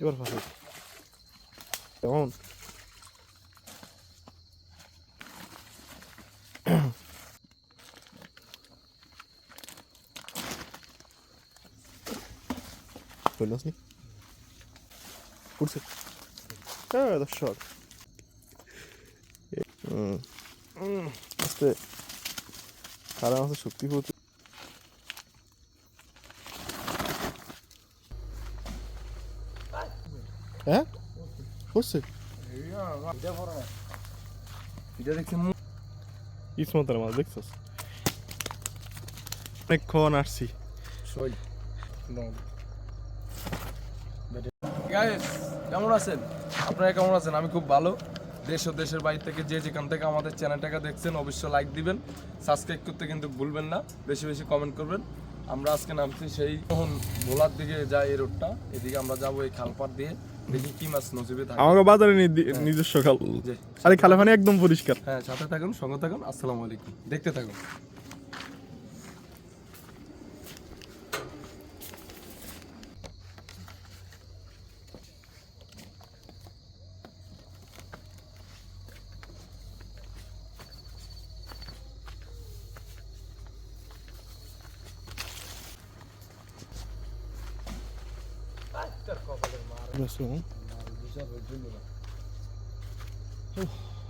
এবার ফাঁসে কেমন? কইলাস নি উঠছে। হ্যাঁ দর্শক। আস্তে সারা মাসে শক্তি প্রচুর হ্যাঁ করছে এটা দেখছি ইসমতার মাছ দেখছস? অনেকক্ষণ আসছি। সই গাইস কেমন আছেন? আপনারা কেমন আছেন? আমি খুব ভালো। দেশ ও দেশের বাইরে থেকে যে যেখান থেকে আমাদের চ্যানেলটাকে দেখছেন অবশ্যই লাইক দিবেন। সাবস্ক্রাইব করতে কিন্তু ভুলবেন না। বেশি বেশি কমেন্ট করবেন। আমরা আজকে নামছি সেই তখন ভোলার দিকে যাই এই রোডটা এদিকে আমরা যাব এই খালপার দিয়ে। দেখি কি মাছ থাকে আমাকে বাজারে নিজস্ব খাল। আরে খালে একদম পরিষ্কার। হ্যাঁ সাথে থাকুন সঙ্গে থাকুন আসসালামু আলাইকুম। দেখতে থাকুন।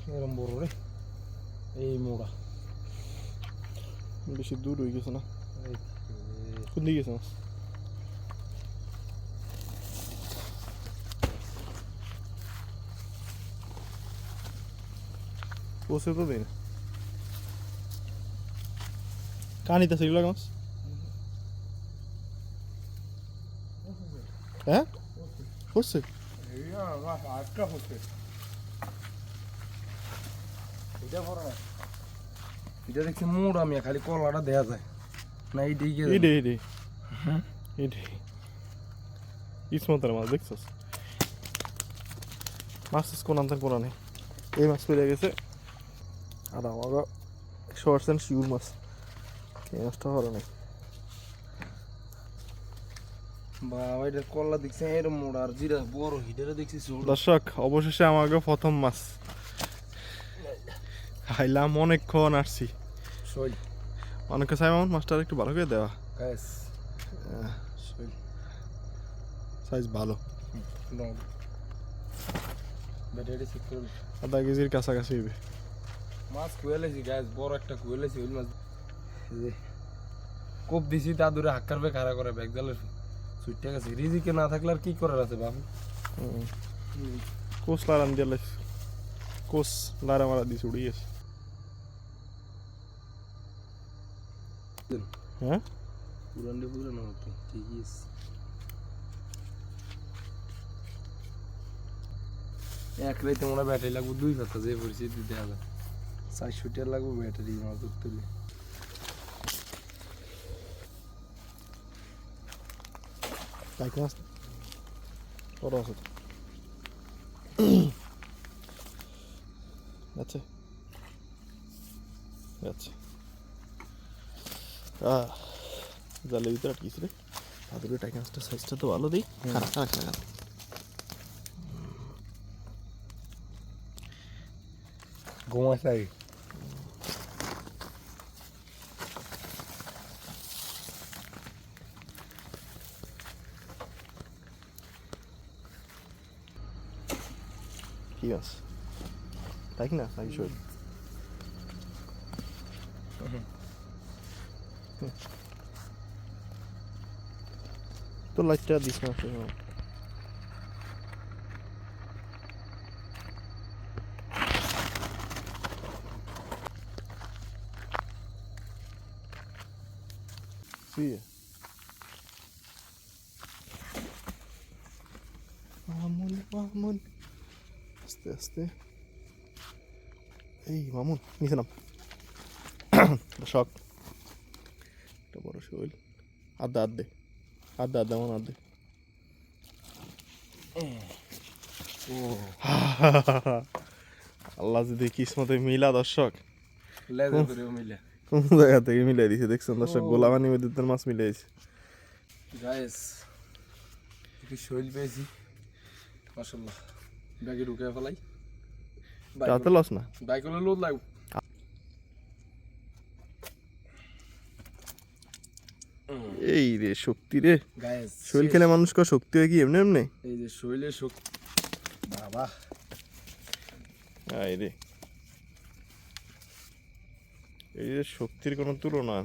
এরম বড় রে এই মোড়া বেশি দূর হয়ে গেছে না কোন দিকে গেছে বসে তো দিন কানিতে সেগুলো মাছ হ্যাঁ আটটা হচ্ছে। এটা বড় না। এটা দেখছি মোড়া মিয়া খালি কলাটা দেয়া যায়। না এই দিকে এইডে এইডে এইডে ইসমতার মাছ দেখছস? মাছ কোন আনতেন কোন নেই। এই মাছ পেরে গেছে। আর আমাকে একশো পার্সেন্ট শিউর মাছ। এই মাছটা ভালো নেই বাবা এটা কলা দেখছি এরম মোড়া আর জিরা বড় হিটারে দেখছি ছোট দর্শক অবশেষে আমাকে প্রথম মাছ। খাইলাম অনেকক্ষণ আসছি। সই অনেকে চাই মামুন মাছটা একটু ভালো করে দেওয়া। সাইজ ভালো। আধা কেজির কাছাকাছি হইবে। মাছ কুয়েলেছি গ্যাস বড় একটা কুয়েলেছি ওই মাছ। যে কোপ দিছি তা দূরে হাক্কার বে খাড়া করে ব্যাগ জালের সুইটটা গেছে। রিজিকে না থাকলে আর কি করার আছে বাবু কোস লারান দিয়ে কোস লারা মারা দিছে উড়ে গেছে। হ্যাঁ? পুরান পুরানো হতো ঠিকই আছে। এক রাইতে মনে ব্যাটারি লাগবে দুই পাতা যে পরিস্থিতি দেখা যায় চারশো টাকা লাগবে ব্যাটারি মাছ ধরতে হলে। তাই মাছ বড় আছে তো। আচ্ছা আচ্ছা আহ জালের ভিতরে আটকিস রে ভাদুরে মাছটার সাইজটা তো ভালো দিই খারাপ খারাপ খারাপ গোমা চাই কি মাছ তাই না নাকি শোল তো লাইটটা দিস না আসলে। Sí. মামুন মামুন আস্তে আস্তে। এই মামুন নিচে নাম। শখ। একটা বড় শৈল আদা আদে। আদা আদা আমার আদে। আল্লাহ যদি কিসমতে মিলা দর্শক। কোন জায়গা থেকে মিলাই দিছে দেখছেন দর্শক। গোলামানি বিদ্যুতের মাছ মিলাইছে গাইস কি শৈল পেয়েছি। মাশাল্লাহ ব্যাগে ঢুকে ফেলাই তাতে লস না বাইক হলে লোড লাগবে এই রে শক্তি রে। শরীর খেলে মানুষকে শক্তি হয় কি এমনি এমনি? এই যে শরীরে শক্তি বাবা। এই রে। এই যে শক্তির কোনো তুলনা।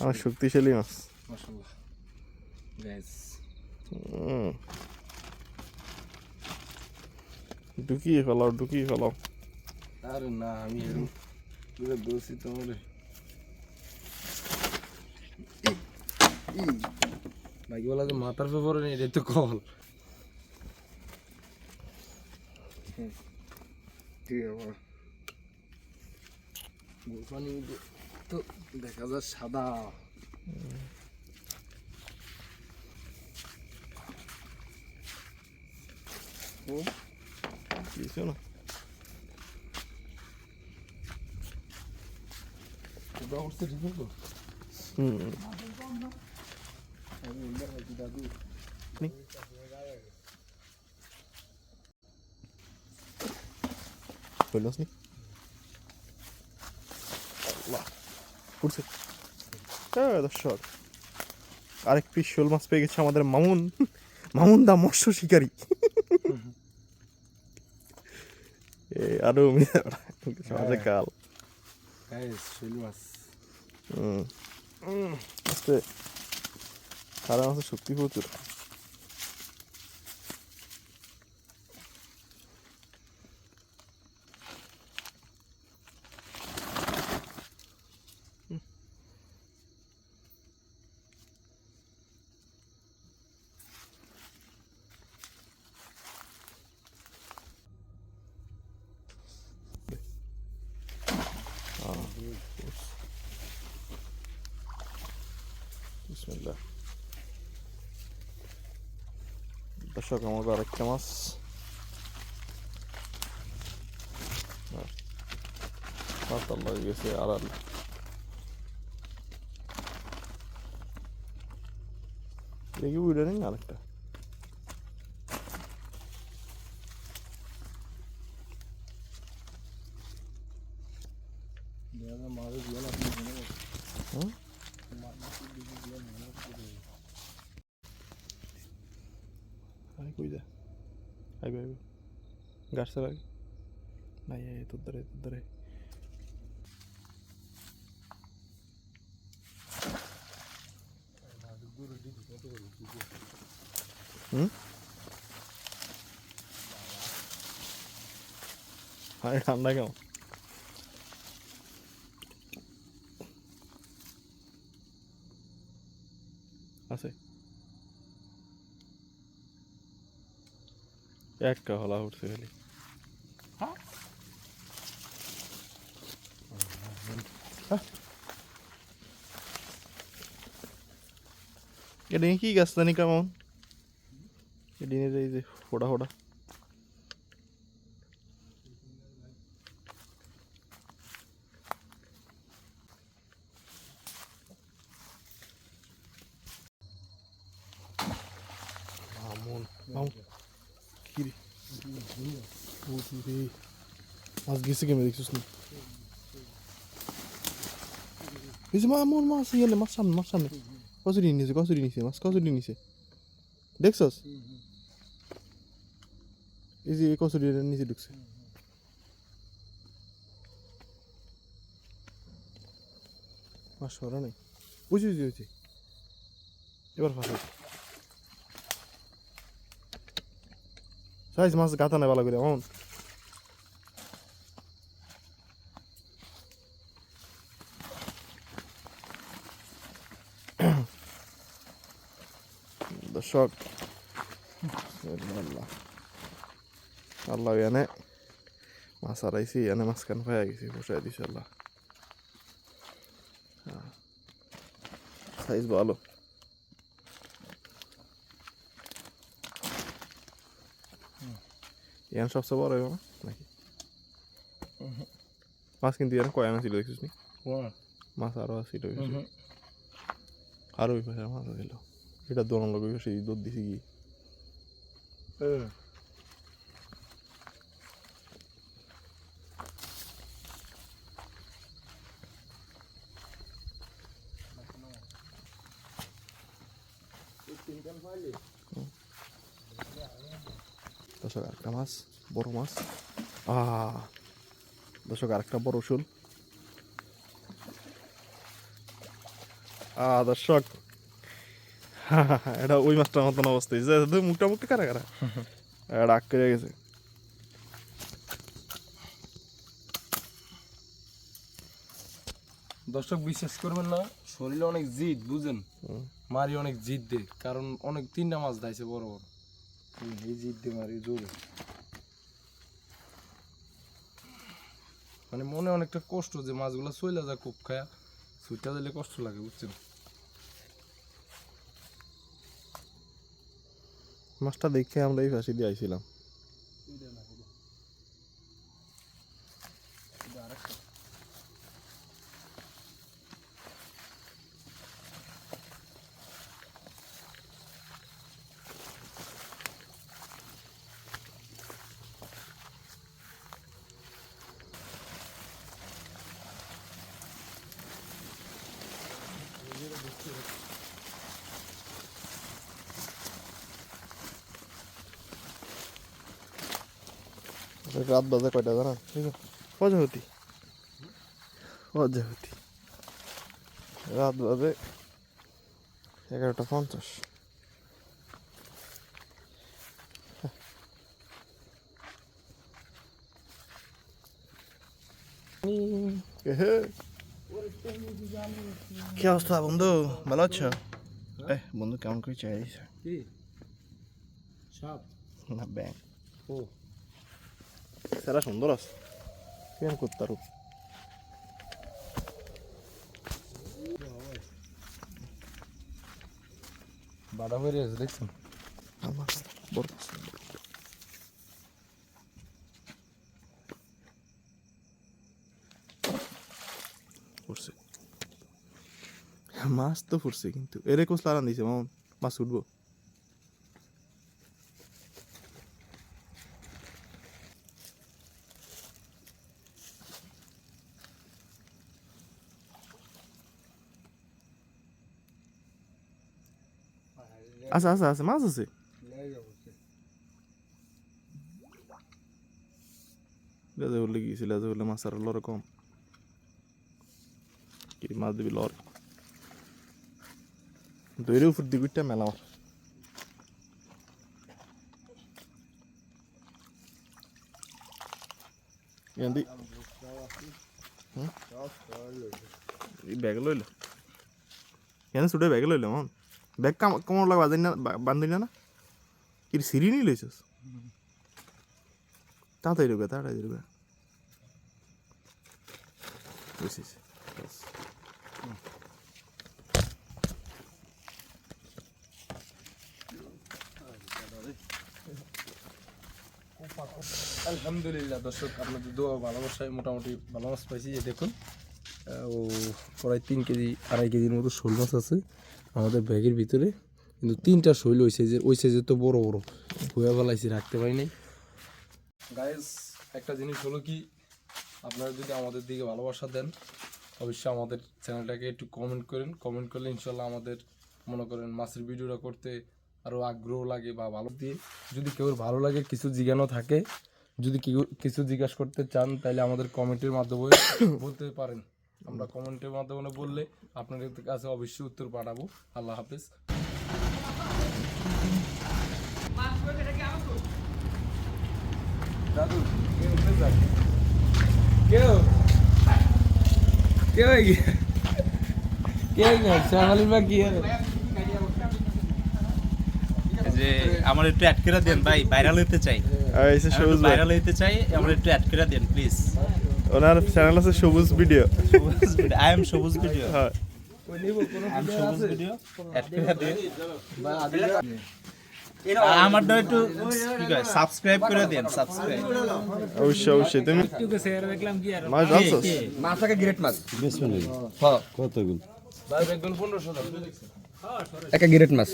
আমার শক্তিশালী মাছ মাশাল্লাহ গায়েস হুম। ঢুকিয়ে ফেলাও ঢুকিয়ে ফেলাও। আরে না, আমি পুরো দোষী তোমার। বাইক বলা যে মাথার পেপারে নেই, এটা তো কল। ঠিক তো দেখা যায় সাদা। ও? ওটা উঠছে ঠিক আছে হুম দাদু হইলস নি আল্লাহ উঠছে হ্যাঁ দর্শক আরেক পিস শোল মাছ পেয়ে গেছে আমাদের মামুন মামুন দা মৎস্য শিকারী এ আরও মাঝে কাল। আস্তে সারা মাছের শক্তি প্রচুর। বিসমিল্লাহ দর্শক আমাকে আরেকটা মাছ পাতাল লাগে গেছে আড়াল দেখি উড়ে নেই আরেকটা মাঝে দিয়ে না হুম আরে কই যা? আইবে আইবে। গাছটা লাগে নাই এই তোর ধরে তোর ধরে। হুম? আরে ঠান্ডা কেমন? আছে? একটা হলা উঠছে খালি এটা কি গাছ জানি কেমন এদিনের এই যে ফোটা ফোটা মামুন মামুন কি রে ও তুই রে মাছ গেছে কেমন দেখছিস না এই যে মামুন মাছ গেলে মাছ সামনে মাছ সামনে কচুরি নিছে কচুরি নিছে মাছ কচুরি নিছে দেখছস এই যে এই কচুরি নিচে ঢুকছে মাছ সরা নাই বুঝি বুঝি বুঝি এবার ফাঁসা সাইজ মাছ গাতা নাই ভালো করে এমন দর্শক আল্লাহ। আল্লাহ এনে মাছ হারাইছি এনে মাঝখান পাইয়া গেছি বসাই দিছে আল্লাহ। সাইজ ভালো। ইয়ান সবচেয়ে বড় হবে নাকি? মাছ কিন্তু ইয়ান কয় আনা ছিল দেখছিস নি? মাছ আরও ছিল আরও ওই পাশে মাছ ছিল এটা দোনো লোক পাশে দুধ দিছি কি দর্শক আরেকটা মাছ বড় মাছ। আহ দর্শক আরেকটা বড় শোল। আহ দর্শক এটা ওই মাছটার মতন অবস্থা যে মুখটা মুখটা কারা কারা? রাগ করে গেছে। দর্শক বিশ্বাস করবেন না শরীরে অনেক জিদ বুঝেন? মারি অনেক জিদ দে কারণ অনেক তিনটা মাছ দাইছে বড় বড়। এই জিদ দে মারি জোরে। মানে মনে অনেকটা কষ্ট যে মাছগুলো চলে যায় খুব খায়া সুইটা দিলে কষ্ট লাগে বুঝছেন? মাছটা দেখে আমরা এই ফাঁসি দিয়ে আইছিলাম। রাত বাজে কয়টা জানা? ঠিক আছে অজাহতি। অজাহতি। রাত বাজে এগারোটা পঞ্চাশ। কি অবস্থা বন্ধু? ভালো আছো? এ বন্ধু কেমন করে সাপ না ব্যাং। ও। সেরা সুন্দর আছে। কেন করতে পারো বাধা হয়ে দেখছেন? আমার বড়। ফুটছে। মাছ তো ফুটছে কিন্তু। এরে কোস লাগান দিছে মামন মাছ উঠবো আছে আছে আছে মাছ আছে লেজে উঠলে গিয়েছি লেজে উঠলে মাছ আর লড়ে কম কি মাছ দিবি লড় দৈরে উপর দিবিটা মেলা আমার এন্দি এই ব্যাগ লইল কেন ছুটে ব্যাগ লইল মন ব্যাগ কাম কোমর লাগা বাঁধি না? বান্ধি না কি সিঁড়ি নিয়ে লইছিস? তাড়াতাড়ি ঢুকে তাড়াতাড়ি ঢুকে। বুঝছিস। আলহামদুলিল্লাহ, দর্শক, আপনাদের দোয়া ভালোবাসায় মোটামুটি ভালো মাছ পাইছি। এই দেখুন ও প্রায় তিন কেজি, আড়াই কেজির মতো শোল মাছ আছে। আমাদের ব্যাগের ভিতরে। কিন্তু তিনটা শৈল ওই সাইজের ওই সাইজের তো বড় বড়। হয়ে ফেলাইছি, রাখতে পারি নাই। গাইজ একটা জিনিস হলো কি, আপনারা যদি আমাদের দিকে ভালোবাসা দেন, অবশ্যই আমাদের চ্যানেলটাকে একটু কমেন্ট করেন। কমেন্ট করলে ইনশাল্লাহ আমাদের, মনে করেন মাছের ভিডিওটা করতে আরও আগ্রহ লাগে বা ভালো দিয়ে যদি কেউ ভালো লাগে, কিছু জিজ্ঞানো থাকে। যদি কেউ কিছু জিজ্ঞাসা করতে চান, তাহলে আমাদের কমেন্টের মাধ্যমে বলতে পারেন। আমরা কমেন্টের মাধ্যমে বললে আপনাদের কাছে অবশ্যই উত্তর পাঠাবো। আল্লাহ হাফেজ। দাদু কেউ কেউ যে আমার একটু অ্যাড করে দেন ভাই ভাইরাল হতে চাই। আর এই যে সবুজ ভাইরাল হতে চাই আমার একটু অ্যাড করে দেন প্লিজ ওনার চ্যানেল আছে Sabuj video I am Sabuj video হয় ওই নিব কোনো I am video Sabuj video add করে আমারটা একটু কি কয় সাবস্ক্রাইব করে দেন সাবস্ক্রাইব অবশ্যই অবশ্যই। তুমি মাছ গ্রেট মাছ। হ্যাঁ ভাই একটা গ্রেট মাছ।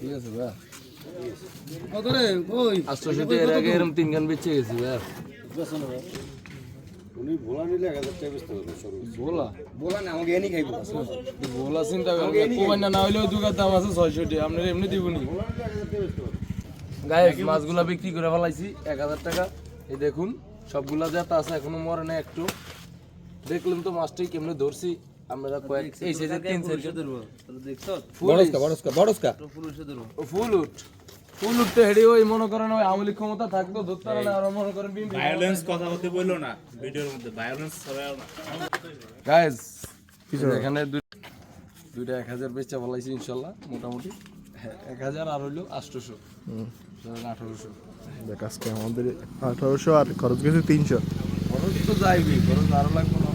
ঠিক আছে ভাই আটশোশো এর আগে এরকম তিন গান বেঁচে গেছি ভাই। বলা বলা না আমাকে এনে খাইবো। বলা চিন্তা করেন কোবাই না না হইলেও দুগার দাম আছে ছয়শো টাকা আপনার এমনি দিবনি গায়ে মাছগুলা বিক্রি করে ফেলাইছি এক হাজার টাকা। এই দেখুন সবগুলা যা আছে এখনও মরে না একটু। দেখলাম তো মাছটাই কেমনে ধরছি। আমরা কয়েক এই সাইজের তিন সাইজের বড়স্কা বড়স্কা বড়স্কা ফুল উঠ। ফুল উঠতে হেডে ওই মনে করেন ওই আমলি ক্ষমতা থাকতো ধরতে পারে আর মনে করেন ভায়োলেন্স কথা বলতে বলল না ভিডিওর মধ্যে ভায়োলেন্স গাইজ এখানে দুই- দুইটা এক হাজার বেচা বলাইছি ইনশাল্লাহ মোটামুটি। হ্যাঁ, এক হাজার আর হইল আটশোশো। আঠারোশো। দেখ আজকে আমাদের আঠারোশো আর খরচ গেছে তিনশো। খরচ তো যাইবি খরচ আরও লাগবে।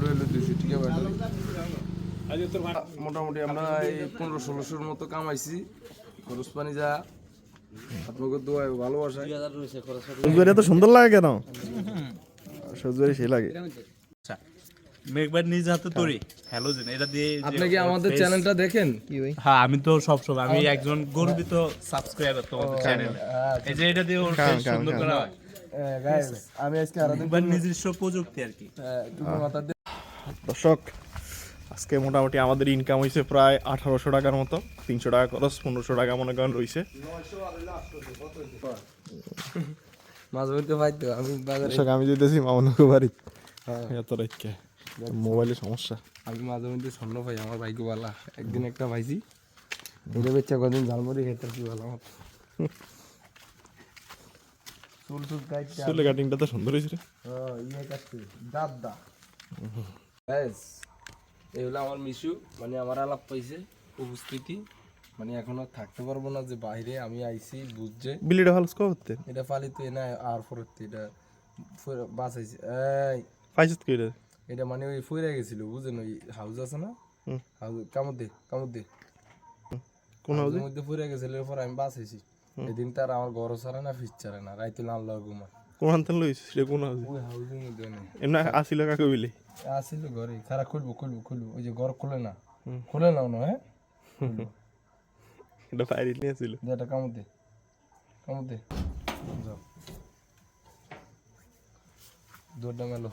লই টিকা ব্যাটারি মোটামুটি আমরা এই পনেরো ষোলোশোর মতো কামাইছি। খরচ পানি যা আপনাকে দোয়া ভালোবাসা। এত সুন্দর লাগে কেন? সজুয়ারি সেই লাগে। মেঘবার নিজ হাতে তৈরি। হ্যালোজেন এটা দিয়ে আপনি কি আমাদের চ্যানেলটা দেখেন? হ্যাঁ আমি তো সবসময় আমি একজন গর্বিত সাবস্ক্রাইবার তোমাদের চ্যানেল এই যে এটা দিয়ে ওর সুন্দর করা হয়। আমি আজকে আরও নিজস্ব প্রযুক্তি আর কি। দর্শক আজকে মোটামুটি আমাদের ইনকাম হয়েছে প্রায় আঠারোশো টাকার মতো তিনশো টাকা খরচ পনেরোশো টাকা মনে করেন রয়েছে আমি যেতেছি মামনকে বাড়ি। এত রেখে মোবাইলে সমস্যা। আমি মাঝে মধ্যে স্বর্ণ পাই আমার ভাইকে বালা। একদিন একটা পাইছি এটা বেচা কদিন ঝালমুড়ি খেতে কি ভালো আমার। চুল চুল কাটিংটা তো সুন্দর হয়েছে রে। হ্যাঁ ইয়ে দাদা ব্যাস এই হলো আমার মিশু মানে আমার আলাপ পাইছে উপস্থিতি। মানে এখন আর থাকতে পারব না যে বাইরে আমি আইছি বুঝছে। বিলিটা এটা ফালিতে না আর এটা বাঁচাইছে। এই পাইছিস কি এটা? এটা মানে ওই ফুরে গেছিল বুঝেন ওই হাউস আছে না। হাউস কামড় দে কামড় দে। কোন হাউসের মধ্যে ফুরে গেছিল এরপর আমি বাঁচাইছি। এদিন তার আমার গরম ছাড়ে না ফিস ছাড়ে না রাইতে লাল লাল ঘুমা কোন হান্তান লইছিস সেটা কোন আছে? এমনি আসিল কাকে বিলি আসিল ঘরে খারা খুলবো খুলবো খুলবো। ওই যে ঘর খুলে না। খুলে নাও না হ্যাঁ? এটা ফায়ার নিয়ে আসিল। দে কামড় দে। যাও। দৌড়টা মেলো